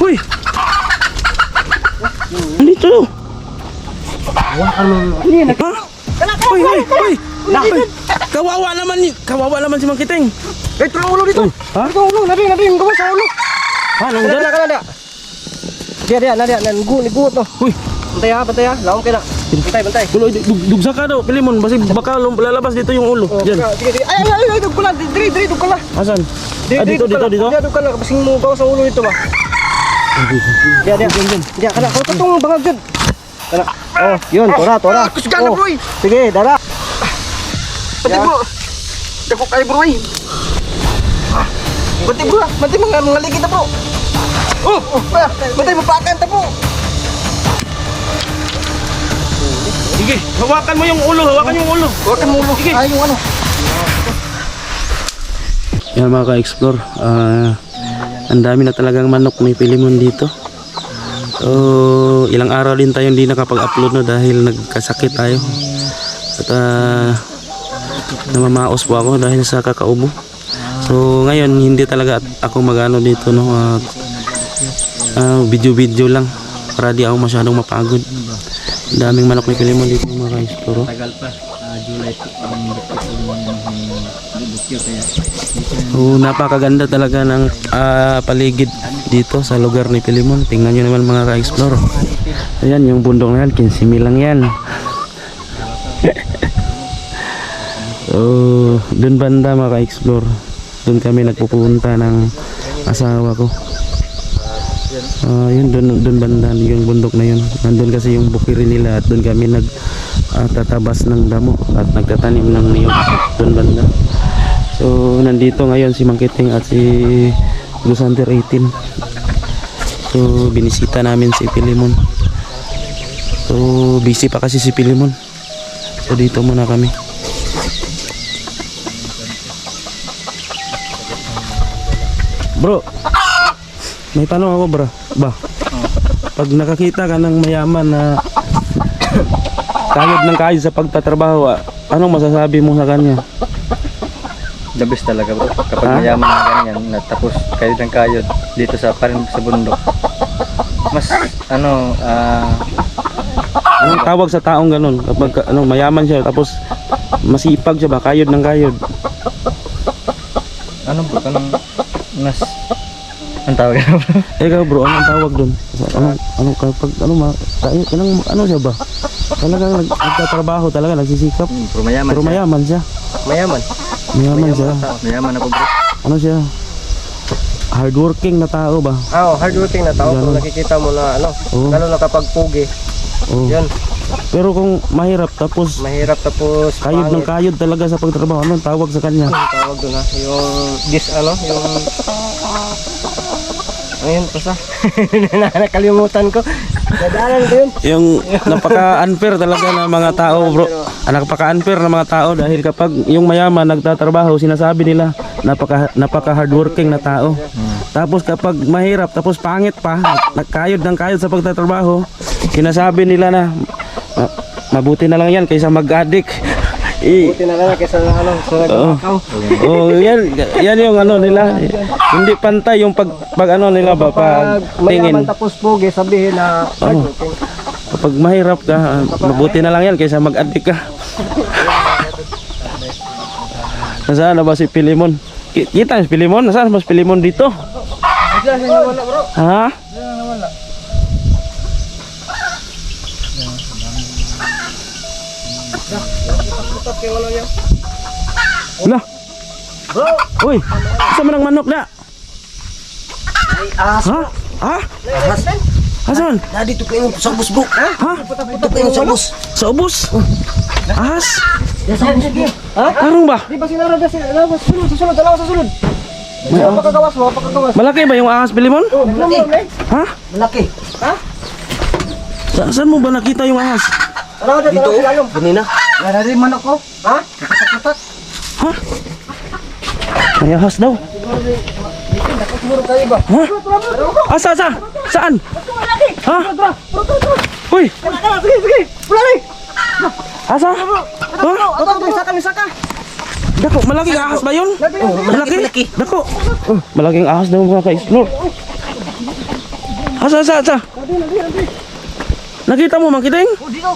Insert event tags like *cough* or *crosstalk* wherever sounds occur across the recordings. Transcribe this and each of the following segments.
Uy! Dito! Ano? Ha? Uy, uy, uy! Uy! Kawawa naman ni kawawa naman si Mang Kiting. Eh, tulong ulo dito. Ha? Ito ulo, nabi, nabi, yung gawa sa ulo. Ha, nang Kada, kada, kada. Dia, dia, nadia, nangu, nigut no. Uy! Bantay ha, bantay ha. Laom kayo na. Bantay, bantay. Dug, dugsa ka daw, Pilimon. Basi baka lalabas dito yung ulo. Oh, Diyan. Sige, sige. Ay, ay, ay, ay, dugkula. Diri, diri, dugkula. Asan? Diri, Ah, dito, dito, dito? Dia, dugkula. Basing mo gawa sa ulo dito ba? Dia, dia. Dia, kana. Kau katong bangag. Kana. Oh, yun, tora, tora. kusgana, Oh, bro. Sige, dara. Pati bro. Dako kayo bro. Pati bro, pati mga mga ligi na bro. Oh, pati mapakan ta bro. Sige, hawakan mo yung ulo, hawakan yung ulo. Huwag mo ulo. Ay, yung ano. Yan mga ka-explore, ah, ang dami na talagang manok ni Pilimon dito. So, ilang araw din tayo hindi nakapag-upload no dahil nagkasakit tayo. At uh, namamaos po ako dahil sa kakaubo. So, ngayon hindi talaga ako magano dito no. At, uh, video-video lang para di ako masyadong mapagod. Daming manok ni Pilimon dito mga guys. Tagal pa. Ah, July 2 oh, napakaganda talaga ng uh, paligid dito sa lugar ni Pilimon. Tingnan nyo naman mga ka-explore ayan yung bundok na yan 15 lang yan. *laughs* Oh, dun banda mga ka-explore dun kami nagpupunta ng asawa ko. Uh, yun dun, dun banda yung bundok na yun. Nandun kasi yung bukiri nila at dun kami nag uh, ng damo at nagtatanim ng niyog. Doon banda. So, nandito ngayon si Mangkiting at si Lusander 18. So, binisita namin si Pilimon. So, busy pa kasi si Pilimon. So, dito muna kami. Bro, may tanong ako bro. Ba, pag nakakita ka ng mayaman na *coughs* kayod ng kayod sa pagtatrabaho, ah, anong masasabi mo sa kanya? The best talaga bro. Kapag Ha? mayaman na ganyan, na tapos kayod ng kayod dito sa parin sa bundok. Mas ano, ah Anong tawag sa taong ganun? Kapag ka- ano, mayaman siya tapos masipag siya ba? Kayod ng kayod. ano bro, kanang mas ang tawag bro. *laughs* Ikaw bro, anong tawag dun? Ano, ano kapag ano ma, kay- anong, ano siya ba? Talagang nag, nagtatrabaho talaga, nagsisikap. Hmm, Pero mayaman Pero siya. mayaman siya. Mayaman. Mayaman siya. Mayaman, ako bro. Ano siya? Hardworking na tao ba? Ah, oh, hardworking na tao. Kung nakikita mo na ano, Oo. lalo na kapag pugi. Oh. Yun, Pero kung mahirap tapos mahirap tapos kayod ng kayod talaga sa pagtrabaho, anong tawag sa kanya? Tawag doon ha, yung dis ano, yung *laughs* Ayun, basta. *laughs* Nakalimutan ko. Nadaanan ko yun. yung napaka-unfair talaga ng mga tao bro. Ah, napaka-unfair ng mga tao dahil kapag yung mayaman nagtatrabaho sinasabi nila napaka napaka hardworking na tao. Tapos kapag mahirap tapos pangit pa nagkayod ng kayod sa pagtatrabaho sinasabi nila na "Ma- mabuti na lang yan kaysa mag-addict I, Buti na lang kaysa ano, sa nagkakaw. oh yan yan yung ano nila hindi pantay yung pag, pag ano nila ba pag tingin mayaman tapos pugi, sabihin na hardworking. Kapag mahirap ka, ah, mabuti na lang yan kaysa mag-addict ka. *laughs* Nasaan na ba si Pilimon? Ki- Kita si Pilimon? Nasaan mas Pilimon dito? Ha? Tutok yung ano niya. Wala. Uy, isa man ang manok na. Ahas. Ha? Ha? Asan? Na dito kayo sa bus bro. Ha? Ha? Dito kayo sa bus. Sa ubos? Ahas? Ha? Arong ba? Di ba sinara na sila? Ano, Susunod, susunod, dalawa sa sunod. Ano pakagawas mo? Pakagawas. Malaki ba yung ahas Pilimon? Oh, eh? Ha? Malaki. Sa saan mo ba nakita yung ahas? Ano ka? Dito. Sila yung. Ganina. Wala rin manok ko. Ha? Ha? May ahas daw. Ha? Asa, asa? Saan? Ha? Uy, Sige, sige. Pulali. asa? Ha? Ito, ito, isa ka, isa ka. Dako, malaking ahas ba yun? Oh, malaki, malaki. Dako. Oh, malaking ahas daw mga ka-explore. Asa, asa, asa? Nakita mo, Mangkiting? Oh, dito.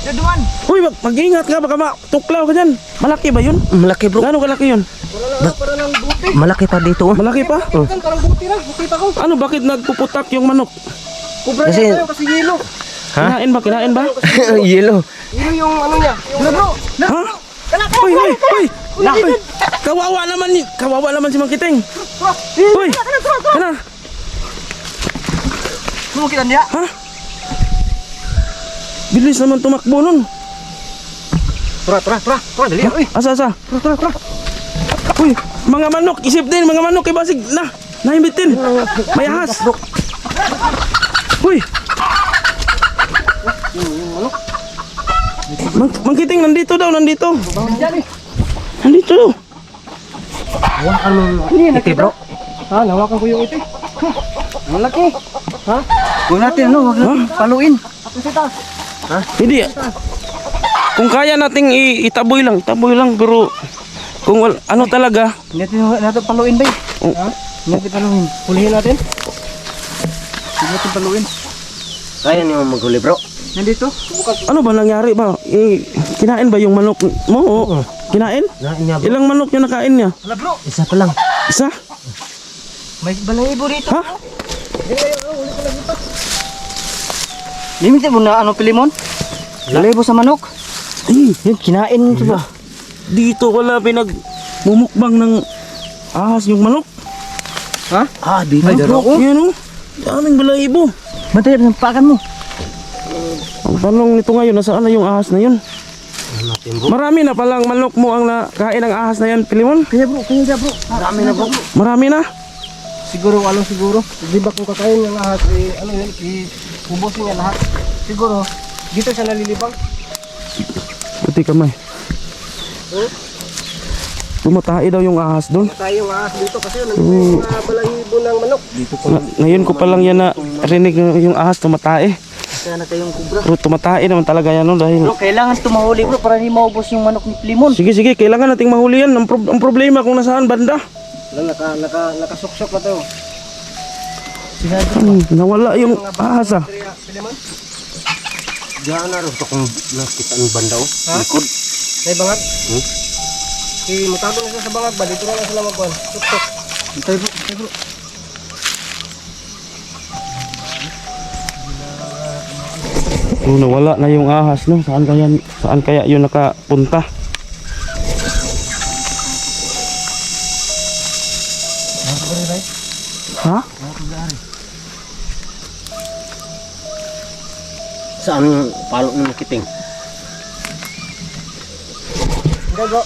Daduan. Uy, mag- mag-ingat ka, baka matuklaw ka dyan. Malaki ba yun? Malaki bro. Gano'ng kalaki yun? Malaki pa dito. oh. Malaki pa? Parang buti na. Nakita ko. Ano, bakit nagpuputak yung manok? Kubra Kasi- tayo kasi yelo. Kinain ba, kinain ba? Yellow. *laughs* Yelo yung ano niya. Yung bro. Ha? Uy, uy, uy! Uy! Kawawa naman, ni- kawawa naman si Mangkiting. Uy! Kana? Sumukitan niya. Ha? Bilis naman tumakbo nun. Tura, tura, tura. Tura, dali. Uy. Asa, asa? Tura, tura, tura. Uy, mga manok, isip din, mga manok, ibasig, na, nahimbitin. May ahas. Uy! Mang, mangkiting, nandito daw, nandito. Nandito daw. Iti bro. Ha, nawakan ko yung ito. Malaki. Ha? Huwag natin ano, huwag natin paluin. Hindi. Kung kaya nating itaboy lang, itaboy lang, pero kung wal, ano talaga, Hindi natin, natin paluin ba oh, Hindi natin paluin. Hulihin natin. Hindi natin paluin. Kaya niyo maghuli bro. Nandito? ano ba nangyari ba? Eh, kinain ba yung manok mo? Oo. Kinain? Nain niya Ilang manok yung nakain niya? Wala bro. Isa pa lang. Isa? May balahibo dito. Ha? Limit mo na ano pilimon? Balahibo sa manok. Ay, Yun, kinain ito ba? dito wala pinag mumukbang ng ahas yung manok. Ha? Ah, dito. Ay, Bro, yan o. Daming balahibo. Matay, pakan mo. Ang tanong nito ngayon, nasaan na yung ahas na yun? Marami na palang manok mo ang nakain ng ahas na yan, Pilimon? Kaya bro, kaya bro. Marami na bro. Marami na. Siguro ano siguro. Di ba kung kakain ng lahat, eh, ano yun, iubusin niya lahat. Siguro, dito siya nalilibang. Puti kamay. Tumatae daw yung ahas doon. Tayo yung ahas dito kasi nandito yung mga balahibo ng manok. Na- ngayon ko pa lang yan na rinig yung ahas tumatae. Sana kayong kubra. Pero tumatae naman talaga yan no, dahil... Bro, kailangan tumahuli bro para hindi maubos yung manok ni Pilimon. Sige, sige, kailangan nating mahuli yan. Ang, prob- ang problema kung nasaan banda. Wala, naka, naka, nakasuksok na to. Hmm, nawala yung ahas ah. Diyan na rin ito kung nakita ang banda o. Ha? Likod. May bangag? Hmm? Si mutago na siya sa bangag ba? Dito na lang sila magkuhan. Suksok. Antay bro, antay bro. Oh, nawala na yung ahas no. Saan kaya saan kaya yun nakapunta? Saan yung palo ng kiting? Hindi bro.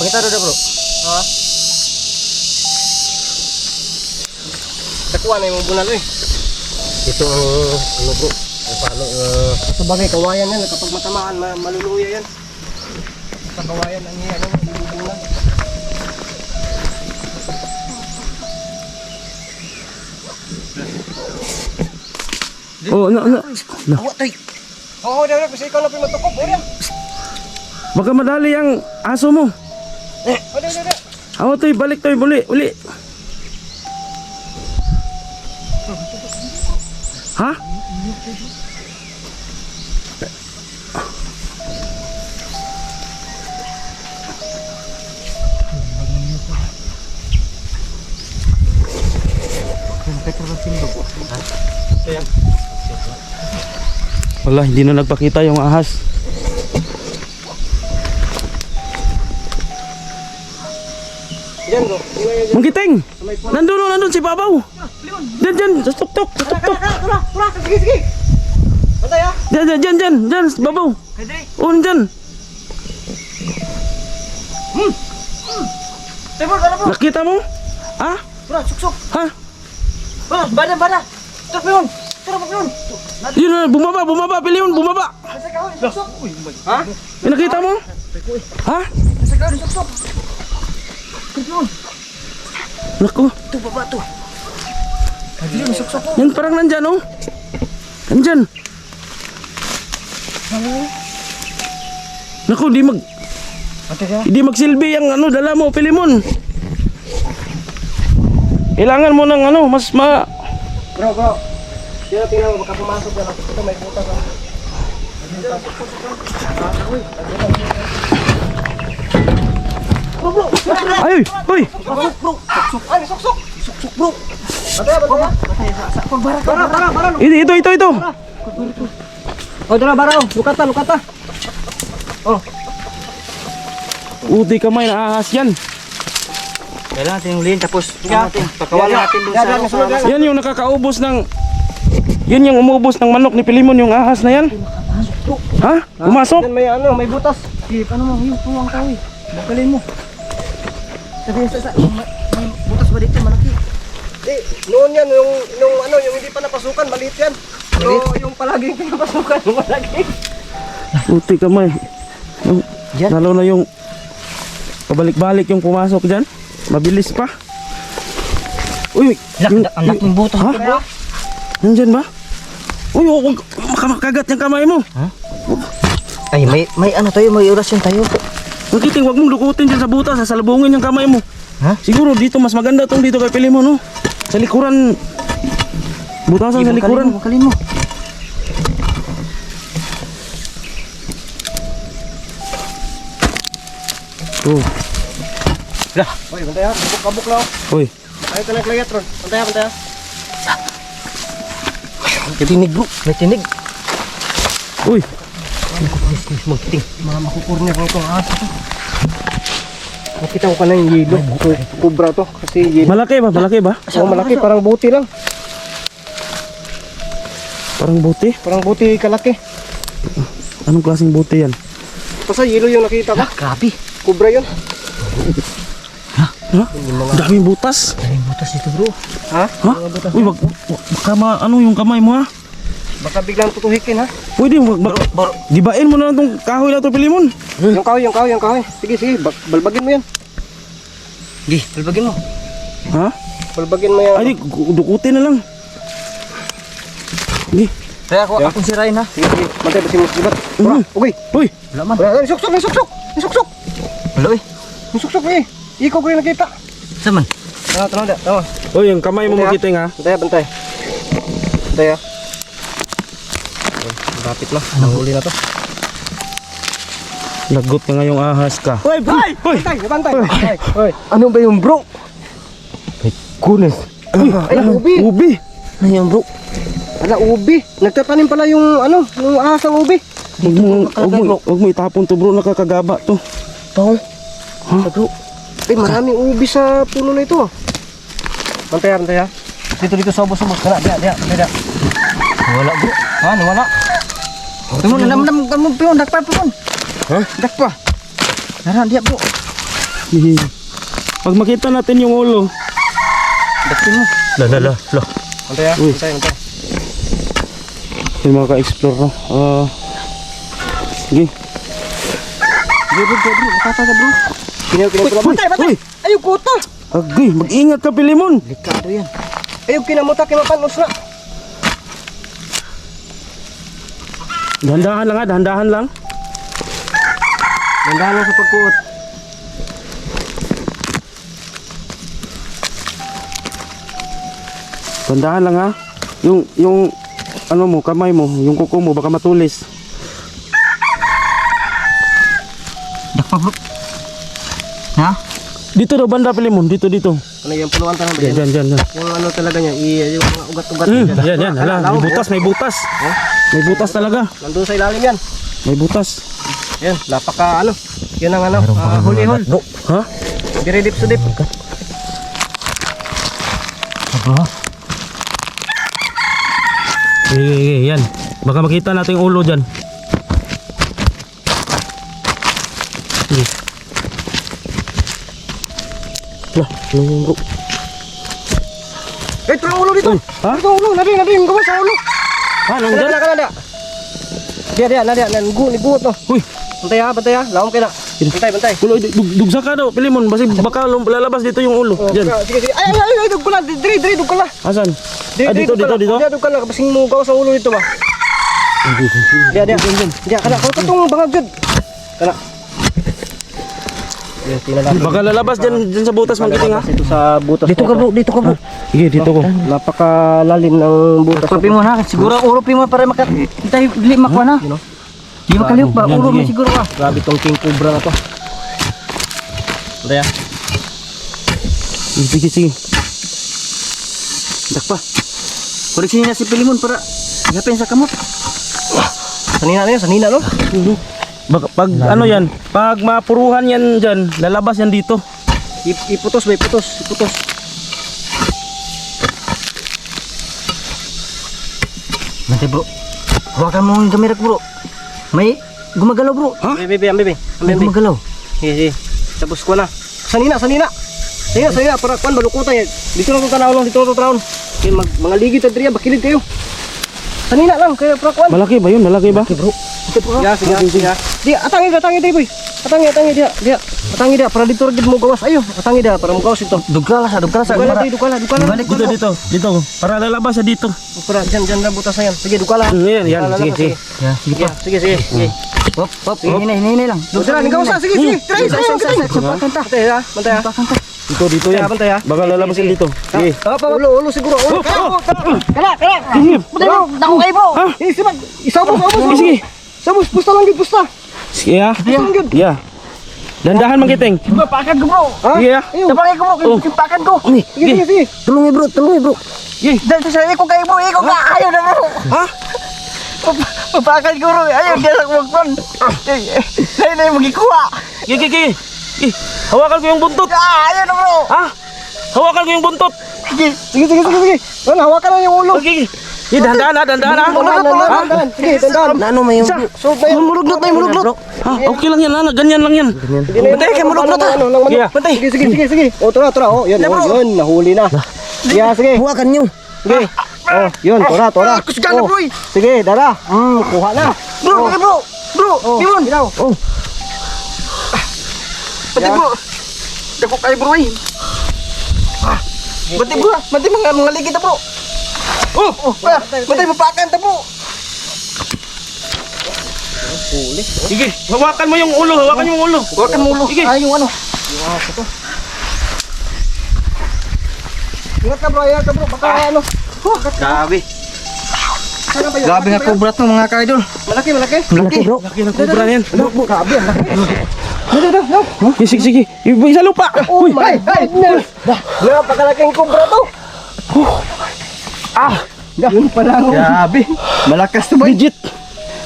Bakit ano na bro? Ha? Dakuha na yung bunal eh. Ito ang ano bro. Ang palo. Uh, Sa bagay, kawayan yan. Kapag matamaan, ma maluluya yan. Sa kawayan, ang yan, Oh, na, na. na. awa tay. Oo, oh, kasi ikaw na pimatukop. O, yan. Baka madali ang aso mo. O, di, di, di. Awa balik toy, uli, uli. Ha? Wala, hindi na nagpakita yung ahas. Yan, bro. Yun na yun. Mangkiting! Nandun, oh, nandun si Babaw! Diyan, diyan, sa tuktok, sa tuktok! Tara, tara, sige, sige. Patay ah. Diyan, diyan, diyan, diyan, diyan, si Babaw! Oh, nandyan! Tara, tara, bro. Nakita mo? Ha? Tara, suksok. Ha? Tara, bada, bada. Tara, piyon. Tara, piyon. Yun, oh, bumaba, bumaba, Pilion, bumaba! Ha? May nakita mo? Ha? Nasa kahoy, suksok. Naku, Ito, baba, to. Piyon, suksok ko. yan parang nandyan, oh! Nandyan! Naku, di mag... Hindi magsilbi ang ano, dala mo, Pilimon. Kailangan mo ng ano, mas ma... Bro, bro. Sino tingnan mo, baka pumasok na lang. Ito may butas ah. Bro, bro. Ay, uy! Suksok, bro. Suksok. Ay, suksok. Suksok, bro. Bataya, bataya. Bara, bara, bara, bara. Ito, ito, ito. Oh, dala, bara. oh. Lukata, lukata. Uti kamay na ahas yan. Kailangan natin yung lin tapos Yeah. natin. Pakawalan Yeah, natin dun yeah, sa yeah, ano, yan. Yan yung nakakaubos ng... Yun yung umubos ng manok ni Pilimon, yung ahas na yan. Ha? Pumasok? Yan may ano, may butas. Sige, paano mo yung puwang ka eh. Bakalin mo. Sabi sa sa may, may butas ba dito malaki? Eh, noon yan, yung, yung ano, yung hindi pa napasukan, maliit yan. Pero yung palaging pinapasukan, yung *laughs* malaki. Uti kamay. Yung- Yan. Lalo na yung... Pabalik-balik yung pumasok dyan. Mabilis pa. Uy, yung, ang laking butas. Ha? nandyan ba? Uy, oh, makakagat yung kamay mo. Ay, may may ano tayo, may orasyon tayo. Nakiting, huwag mong dukutin dyan sa butas, sasalubungin yung kamay mo. Ha? Siguro dito, mas maganda tong dito kay Pilimon, no? Sa likuran. Butasan sa likuran. Bakalin mo. Oh, Uy, bantay ha, kabuk-kabuk lang. uy. Ayaw ka ng klayat, Ron. Bantay ha, bantay ha. May tinig bro, may tinig. Uy, Magting. Mga makukurnir ng itong aso to. Nakita ko na yung yelo. Ku- Kubra to. Kasi yelo. malaki ba? Malaki ba? Oh, malaki, parang buti lang. Parang buti. Parang buti kalaki. Anong klaseng buti yan? Basta yelo yung nakita ko. Ah, grabe. Kubra yun. *laughs* Ha? Daming butas. Daming butas dito bro. Ha? Ha? Uy, wag, wag, baka ma, ano yung kamay mo ha? Baka biglang tutuhikin ha. Pwede, wag, wag, gibain mo na lang tong kahoy na to, Pilimon. Yung kahoy, yung kahoy, yung kahoy. Sige, sige. ba- balbagin mo yan. Di, palbagin mo. Ha? Balbagin mo yan. Ay, dukutin na lang. Sige. Kaya ako, akong sirain ha. Sige, sige. Bantay, basi mo sibat. Kubra. Mhm. Uy. Uy, Wala man. Uy, suksok, may suksok. May suksok. Wala eh. May suksok eh. Ikaw ko rin nakita. Saman. Tama, tama, da. Tama. uy, yung kamay mo Bantay, ha? magiting ha. Bantay, bantay. Bantay ha. Uy, Lapit na. Nahuli na to. Lagot ka ngayong ahas ka. Uy, bantay! Uy! Bantay, bantay! Bantay! Uy, ano ba yung bro? Ay, goodness. Uy, Ay, ubi! ubi. Ano yan bro? Ala, ubi! Nagtatanim pala yung ano, yung ahas ng ubi. Huwag mo, huwag mo, huwag mo itapon to bro, nakakagaba to. Pao. Ha? Bro. Ay, maraming ubi sa puno na ito. ah. Bantay ha, bantay ha. Dito, dito, sobo, sobo. Diya, diya, diya, diya. Wala bro. Ha, nawala. Timo na nam nam kamu pion dak pa pion. Ha? Dak pa. Naran dia bro. Pag makita natin yung ulo. Dakin mo. La la la la. Bantay ha, Uy. bantay, bantay. Yung mga ka-explore no. Ah. sige. Bro, bro, bro, bro. Makata ka, bro. Kinaw, kinaw, kinaw. Bantay! Uy! Ayaw, kuta! Agay, mag-ingat ka Pilimon. Delikado yan. Ayaw, kinamuta, kimapanos na. Dahan-dahan lang ha, dahan-dahan lang. Dandahan lang sa pagkuot. Dahan-dahan lang ha. Yung, yung, ano mo, kamay mo, yung kuko mo, baka matulis. Dito daw banda Pilimon, dito, dito. Ano yung puluan tanong ba Yan, yan? yan, yan. yan. Yung ano talaga niya, yung mga ugat-ugat. Mm, Yan. yan, yan. Hala, may butas, may butas. May butas talaga. Nandun sa ilalim yan. May butas. Yan, napaka ano. Yan ang ano, ah, huli-hul. Bro. Ha? Dire dip sudip. Sige, sige, yan. Baka makita natin yung ulo dyan. Sige. Lah? Eh, turang ulo dito. Ha? Dito ulo, gawa sa. Ha, Kada, nandyan? kada, kada. Dia, dia, nadi, nanggu, ni buot no. Uy, Bantay ha, bantay ha. Laom kayo na. Bantay, bantay. ulo, dug, dugsa ka daw, Pilimon. Basi baka lalabas dito yung ulo. Dyan. Sige, sige. Ay, ay, ay, ay, dug ko lang. Diri, diri, dug ko lang. Asan? Ah, dito, dito, dito. Dia, dug ko lang. Basing mo gawa sa ulo dito ba? Dia, dia. Dia. Kau katong bangag jud. Kana. Baka lalabas dyan, dyan sa butas magiting ha. Ito sa butas. Dito ka bro, dito ka bro. Sige, dito ko. Napakalalim ng butas. Urupin mo na, siguro urupin mo para makat... Tayo, dili makuha na. Di makaliw pa, Yan, uro mo siguro ka. Grabe tong king cobra na to. Daya. Sige, sige. Dak pa. Koreksinin na si Pilimon para yapin sa kamot. Sanina na yun, sanina no? Baka, pag ano yan, pag mapuruhan yan dyan, lalabas yan dito. Ip- Iputos ba, iputos, iputos. Nanti bro. Hawakan mo yung kamera ko bro. May gumagalaw bro. Ha? Bebe, bebe, ambe, be. May gumagalaw. Sige, sige. Tapos ko na. Sanina, sanina. Sanina, sanina. Para kuan balukutan yan. Dito lang itong tanaw lang, dito lang itong tanaw. Kaya mag, mga ligid at riya, bakilid kayo. Sanina lang, kaya para kuan. Malaki ba yun? Malaki ba? bro. Ya, sige, sige. Di, atangi, atangi, di, boy. Atangi, atangi, dia, dia. Atangi, dia. Para dito rin mo gawas. Ayo, atangi, dia. Para mo gawas ito. Dugala sa, dugala sa. Dukala, di, dukala, dukala. Balik Dito, dito, dito. Para lalabas siya dito. Para, dyan, dyan lang butas na yan. Sige, dukala. Mm, Yan, yan. Dukala Sige, lang, sige. Ya, sige Sige, pa. sige, sige. sige. Hop, hop. Hinay, hinay lang. Dukala, ikaw sa, sige, sige. Try, try, try. Sapakan ta. Bantay, ha? Bantay, ha? Sapakan ta. Dito, dito yan. Bantay, ha? Baka lalabas yan dito. Sige. Apa, ulo, ulo siguro. Ulo, kala, kala, kala. Sige. Bantay mo, dako kayo po. Eh, sibag, isabos, Sige, isabos. sige. Sabos, pusta lang, gid, pusta. Sige ha. Pusta lang, gid. Yeah. Dandahan magiting. Pakan ko bro. Ha? Sige ha. Ayun. Tapangin ko Oh. bro. Simpakan ko. Ni, Sige, sige, sige. Tulungi bro, tulungi bro. Sige. Dahil sa iko kayo bro, iko ka. Ayaw na bro. Ha? Papakan ko bro. Ayaw dia sa kumagpon. Dahil na yung magikuha. Sige, sige. Eh, hawakan ko yung buntot. Ah, ayaw na bro. Ha? Hawakan ko yung buntot. Sige, sige, sige, sige, sige. Ano, hawakan na yung ulo. Okay. Eh, dandahan ha, dandahan ha. Dandan, dandan, dandan. Sige, dandan. Ano may yung... So, na na yung muluglot. Ha, okay lang yan ha. Ganyan lang yan. Na. Bantay, kay na lang, Yeah. Bantay. Sige, sige, sige, sige. O, tura, tura. O, yan, o, yun, nahuli na. Sige, sige. Huwakan nyo. Sige. Oh, yun. Ah, kusgan na, Oh, bro. Sige, dara. Hmm, kuha na. Bro, bro, bro. Bro, Oh, Timon. ginaw. Oh. Pati bro. Dako kayo bro eh. Pati bro, pati mga mga ligid na bro. Oh, oh, pati mapakan ta bro. Sige, hawakan mo yung ulo, hawakan yung ulo. Huwakan mo ulo. Sige. Ay, yung ano. Ingat ka bro, ingat ka bro. Baka ano. Grabe. Sana ba yun? Grabe nga kubrat mo mga kaidol. Malaki, malaki. Malaki bro. Laki ng kubra na yan. Grabe, ang laki. Dito, dito, dito. Sige, sige. Iba sa lupa. Oh my goodness. Napakalaking kubra to. Ah, Yun pa lang. Grabe. Malakas to boy. legit.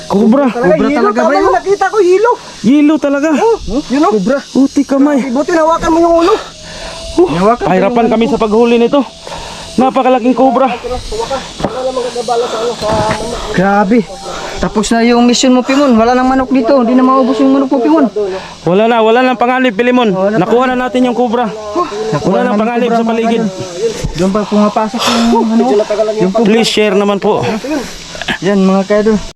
Kubra. Talaga, hilo talaga ba yun? yung nakita ko, hilo. Yelo talaga. Yun o. Kubra. Uti kamay. Buti nawakan mo yung ulo. Nawakan. Pahirapan kami sa paghuli nito. Napakalaking kubra. Grabe. Tapos na yung mission mo Pimon. Wala nang manok dito. Hindi na maubos yung manok mo Pimon. Wala na, wala nang panganib, Pilimon. Nakuha na natin yung kubra. Wala nang panganib sa paligid. Doon pa pumapasok yung ano. Please share naman po. Yan mga kaidol.